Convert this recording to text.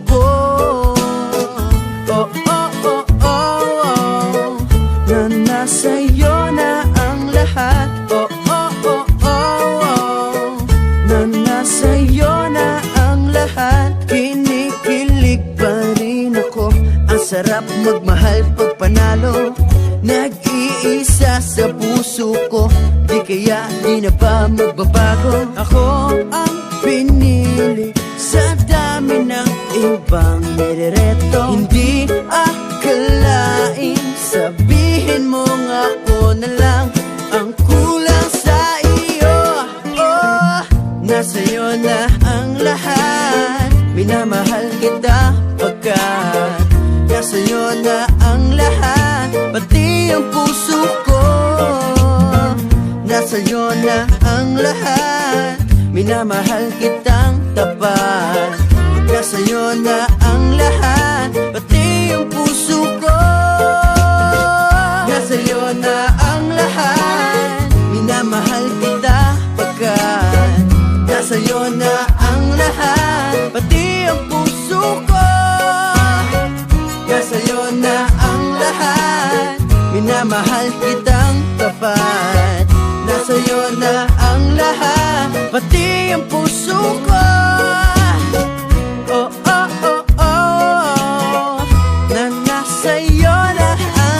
ko nasa'yo na ang lahat. Oh, oh, oh, oh, oh. Na nasa'yo na ang lahat. Kinikilig pa rin ako. Ang sarap magmahal pag panalo. Nag-iisa sa puso ko. Di kaya di na ba magbabago. Ako Oh, nasa'yo na ang lahat. Minamahal kita pagkat Nasa'yo na ang lahat. Pati ang puso ko Nasa'yo na ang lahat. Minamahal kitang tapat. Nasa'yo na ang lahat. Pati ang puso na mahal kitang tapat. Nasa'yo na ang lahat Pati ang puso ko. Oh, oh, oh, oh. Na nasa'yo na ang